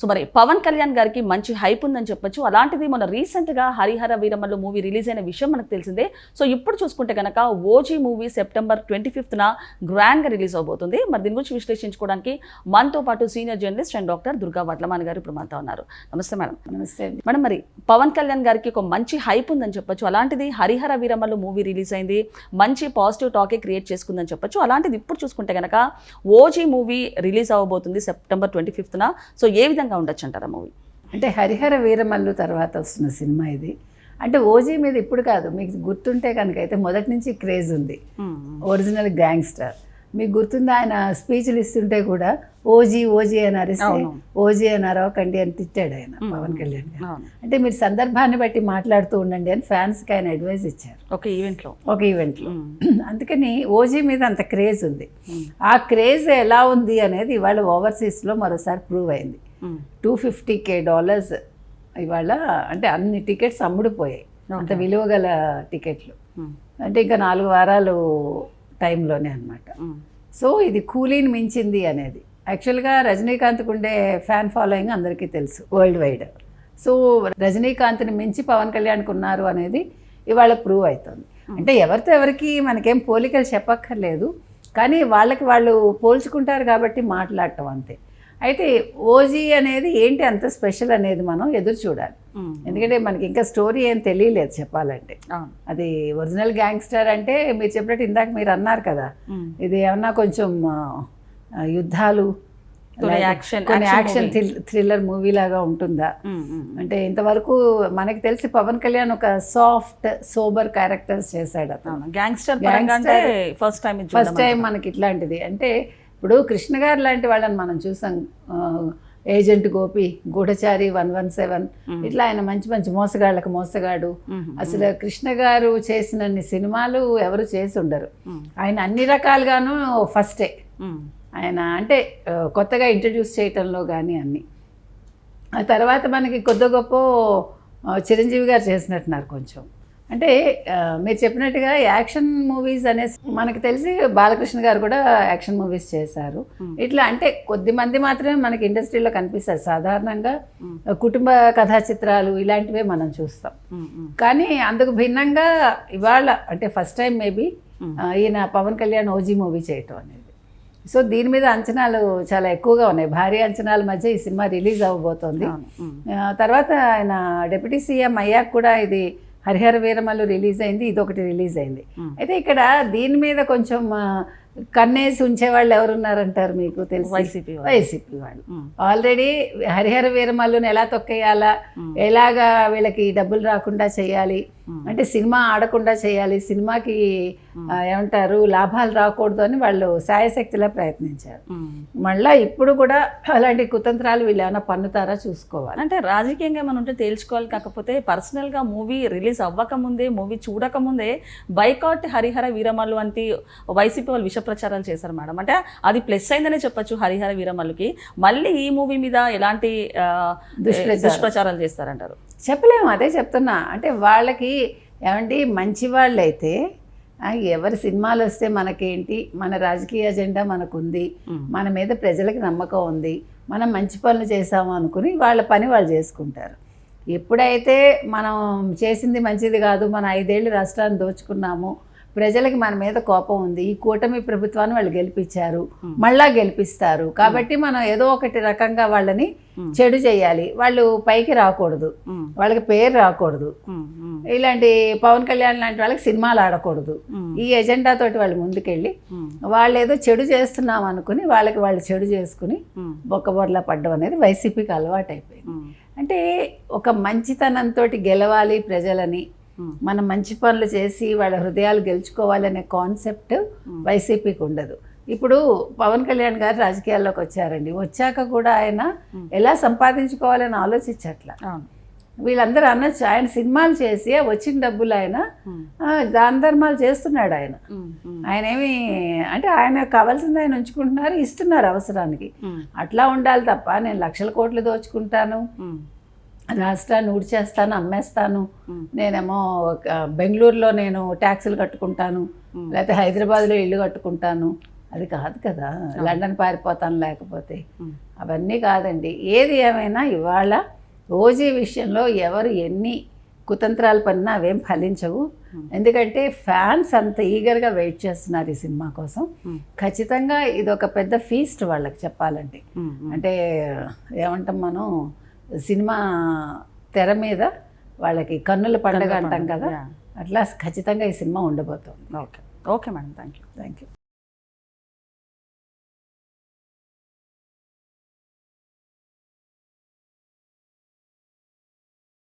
So మరి పవన్ కళ్యాణ్ గారికి మంచి హైప్ ఉందని చెప్పొచ్చు. అలాంటిది మన రీసెంట్గా హరిహర వీరమల్లు మూవీ రిలీజ్ అయిన విషయం మనకు తెలిసిందే. సో ఇప్పుడు చూసుకుంటే కనుక ఓజీ మూవీ సెప్టెంబర్ ట్వంటీ ఫిఫ్త్న గ్రాండ్గా రిలీజ్ అవబోతుంది. మరి దీని గురించి విశ్లేషించుకోవడానికి మనతో పాటు senior journalist and doctor Durga Vadlaman గారు ఇప్పుడు మనతో ఉన్నారు. నమస్తే మేడం. నమస్తే మేడం మరి పవన్ కళ్యాణ్ గారికి ఒక మంచి హైప్ ఉందని చెప్పొచ్చు. అలాంటిది హరిహర వీరమల్లు మూవీ రిలీజ్ అయింది. మంచి పాజిటివ్ టాకే క్రియేట్ చేసుకుందని చెప్పొచ్చు. అలాంటిది ఇప్పుడు చూసుకుంటే కనుక ఓజీ మూవీ రిలీజ్ అవ్వబోతుంది సెప్టెంబర్ ట్వంటీ ఫిఫ్త్న సో ఏ విధంగా ఉండొచ్చు అంటారా మూవీ. అంటే హరిహర వీరమల్లు తర్వాత వస్తున్న సినిమా ఇది. అంటే ఓజీ మీద ఇప్పుడు కాదు మీకు గుర్తుంటే కనుక అయితే మొదటి నుంచి క్రేజ్ ఉంది. Original gangster. మీకు గుర్తుంది? ఆయన స్పీచ్లు ఇస్తుంటే కూడా ఓజీ ఓజీ అని అరిస్తే. ఓజీ అని అరవకండి అని తిట్టాడు ఆయన పవన్ కళ్యాణ్ గారు. అంటే మీరు సందర్భాన్ని బట్టి మాట్లాడుతూ ఉండండి అని ఫ్యాన్స్కి ఆయన అడ్వైస్ ఇచ్చారు. ఒక ఈవెంట్లో. ఒక ఈవెంట్లో. అందుకని ఓజీ మీద అంత క్రేజ్ ఉంది. ఆ క్రేజ్ ఎలా ఉంది అనేది ఇవాళ ఓవర్సీస్లో మరోసారి ప్రూవ్ అయింది. టూ ఫిఫ్టీ కే డాలర్స్ ఇవాళ అంటే అన్ని టికెట్స్ అమ్ముడుపోయాయి. అంత విలువ గల టికెట్లు. అంటే ఇంకా నాలుగు వారాలు టైంలోనే అనమాట సో ఇది కూలీని మించింది అనేది. యాక్చువల్గా రజనీకాంత్కి ఉండే ఫ్యాన్ ఫాలోయింగ్ అందరికీ తెలుసు వరల్డ్ వైడ్. సో రజనీకాంత్ని మించి పవన్ కళ్యాణ్కి ఉన్నారు అనేది ఇవాళ ప్రూవ్ అవుతుంది అంటే ఎవరితో ఎవరికి మనకేం పోలికలు చెప్పక్కర్లేదు కానీ వాళ్ళకి వాళ్ళు పోల్చుకుంటారు కాబట్టి మాట్లాడటం అంతే. అయితే ఓజీ అనేది ఏంటి అంత స్పెషల్ అనేది మనం ఎదురు చూడాలి. ఎందుకంటే మనకి ఇంకా స్టోరీ ఏం తెలియలేదు చెప్పాలంటే. అది ఒరిజినల్ గ్యాంగ్స్టర్ అంటే మీరు చెప్పినట్టు ఇందాక మీరు అన్నారు కదా. ఇది ఏమన్నా కొంచెం యుద్ధాలు కొన్ని యాక్షన్ థ్రిల్లర్ మూవీ లాగా ఉంటుందా? అంటే ఇంతవరకు మనకి తెలిసి పవన్ కళ్యాణ్ ఒక సాఫ్ట్ సోబర్ క్యారెక్టర్స్ చేశాడు అతను. Gangster first time first time మనకి ఇట్లాంటిది. అంటే ఇప్పుడు కృష్ణ గారు లాంటి వాళ్ళని మనం చూసాం. ఏజెంట్ గోపి గూఢచారి వన్ వన్ సెవెన్ ఇట్లా ఆయన మంచి మంచి మోసగాళ్ళకు మోసగాడు. అసలు కృష్ణ గారు చేసినన్ని సినిమాలు ఎవరు చేసి ఉండరు. ఆయన అన్ని రకాలుగాను ఫస్టే. ఆయన అంటే కొత్తగా ఇంట్రడ్యూస్ చేయటంలో కానీ అన్ని. ఆ తర్వాత మనకి కొద్ది గొప్ప చిరంజీవి గారు చేసినట్టున్నారు కొంచెం. అంటే మీరు చెప్పినట్టుగా యాక్షన్ మూవీస్ అనే మనకి తెలిసి బాలకృష్ణ గారు కూడా యాక్షన్ మూవీస్ చేశారు. ఇట్లా అంటే కొద్ది మంది మాత్రమే మనకి ఇండస్ట్రీలో కనిపిస్తారు. సాధారణంగా కుటుంబ కథా చిత్రాలు ఇలాంటివే మనం చూస్తాం. కానీ అందుకు భిన్నంగా ఇవాళ అంటే ఫస్ట్ టైం మేబీ ఈయన పవన్ కళ్యాణ్ ఓజీ మూవీ చేయటం అనేది. సో దీని మీద అంచనాలు చాలా ఎక్కువగా ఉన్నాయి. భారీ అంచనాల మధ్య ఈ సినిమా రిలీజ్ అవ్వబోతోంది. తర్వాత ఆయన డిప్యూటీ సీఎం అయ్యాక కూడా ఇది హరిహర వీరమల్లు రిలీజ్ అయింది ఇది ఒకటి రిలీజ్ అయింది. అయితే ఇక్కడ దీని మీద కొంచెం కన్నేసి ఉంచేవాళ్ళు ఎవరున్నారంటారు మీకు తెలుసు? వైసీపీ. వైసీపీ వాళ్ళు. ఆల్రెడీ హరిహర వీరమల్లుని ఎలా తొక్కేయాలా? ఎలాగా వీళ్ళకి డబ్బులు రాకుండా చేయాలి? అంటే సినిమా ఆడకుండా చేయాలి సినిమాకి ఏమంటారు లాభాలు రాకూడదు అని వాళ్ళు సాయశక్తిలా ప్రయత్నించారు. మళ్ళా ఇప్పుడు కూడా అలాంటి కుతంత్రాలు వీళ్ళు ఏమైనా పన్నుతారా చూసుకోవాలి. అంటే రాజకీయంగా మనం ఉంటే తేల్చుకోవాలి కాకపోతే పర్సనల్గా మూవీ రిలీజ్ అవ్వక ముందే మూవీ చూడక ముందే బైకాట్ హరిహర వీరమల్లు వంటి వైసీపీ వాళ్ళు విష ప్రచారాలు చేశారు మేడం. అంటే అది ప్లస్ అయిందనే చెప్పొచ్చు హరిహర వీరమల్లుకి. మళ్ళీ ఈ మూవీ మీద ఎలాంటి. దుష్ప్రచారాలు. చేస్తారంటారు? చెప్పలేము అదే చెప్తున్నా. అంటే వాళ్ళకి ఏమండి మంచి వాళ్ళైతే ఎవరి సినిమాలు వస్తే మనకేంటి మన రాజకీయ ఎజెండా మనకుంది మన మీద ప్రజలకి నమ్మకం ఉంది మనం మంచి పనులు చేసాము అనుకుని వాళ్ళ పని వాళ్ళు చేసుకుంటారు. ఎప్పుడైతే మనం చేసింది మంచిది కాదు మన ఐదేళ్ళు రాష్ట్రాన్ని దోచుకున్నాము ప్రజలకి మన మీద కోపం ఉంది. ఈ కూటమి ప్రభుత్వాన్ని వాళ్ళు గెలిపించారు. మళ్ళా గెలిపిస్తారు. కాబట్టి మనం ఏదో ఒకటి రకంగా వాళ్ళని చెడు చేయాలి. వాళ్ళు పైకి రాకూడదు. వాళ్ళకి పేరు రాకూడదు. ఇలాంటి పవన్ కళ్యాణ్ లాంటి వాళ్ళకి సినిమాలు ఆడకూడదు. ఈ ఎజెండా తోటి వాళ్ళు ముందుకెళ్ళి వాళ్ళు ఏదో చెడు చేస్తున్నాం అనుకుని వాళ్ళకి వాళ్ళు చెడు చేసుకుని బొక్కబొర్లా పడ్డం అనేది వైసీపీకి అలవాటు అయిపోయింది అంటే ఒక మంచితనంతో గెలవాలి ప్రజలని. మనం మంచి పనులు చేసి వాళ్ళ హృదయాలు గెలుచుకోవాలనే కాన్సెప్ట్ వైసీపీకి ఉండదు. ఇప్పుడు పవన్ కళ్యాణ్ గారు రాజకీయాల్లోకి వచ్చారండి. వచ్చాక కూడా ఆయన ఎలా సంపాదించుకోవాలని ఆలోచించట్ల. వీళ్ళందరూ అనొచ్చు ఆయన సినిమాలు చేసి వచ్చిన డబ్బులు ఆయన దాన ధర్మాలు చేస్తున్నాడు ఆయన. ఆయన ఏమి అంటే ఆయన కావాల్సింది ఆయన ఉంచుకుంటున్నారు ఇస్తున్నారు అవసరానికి. అట్లా ఉండాలి తప్ప నేను లక్షల కోట్లు దోచుకుంటాను. రాష్ట్రాన్ని ఊడ్చేస్తాను అమ్మేస్తాను. నేనేమో బెంగళూరులో నేను ట్యాక్సులు కట్టుకుంటాను లేకపోతే హైదరాబాద్లో ఇల్లు కట్టుకుంటాను. అది కాదు కదా లండన్ పారిపోతాను లేకపోతే. అవన్నీ కాదండి. ఏది ఏమైనా ఇవాళ ఓజీ విషయంలో ఎవరు ఎన్ని కుతంత్రాలు పడినా అవేం ఫలించవు. ఎందుకంటే ఫ్యాన్స్ అంత ఈగర్గా వెయిట్ చేస్తున్నారు ఈ సినిమా కోసం. ఖచ్చితంగా ఇది ఒక పెద్ద ఫీస్ట్ వాళ్ళకి చెప్పాలంటే. అంటే ఏమంటాం మనం? సినిమా తెర మీద వాళ్ళకి కన్నుల పండగ అంటాం కదా. అట్లా ఖచ్చితంగా ఈ సినిమా ఉండబోతుంది. Okay. Okay madam thank you thank you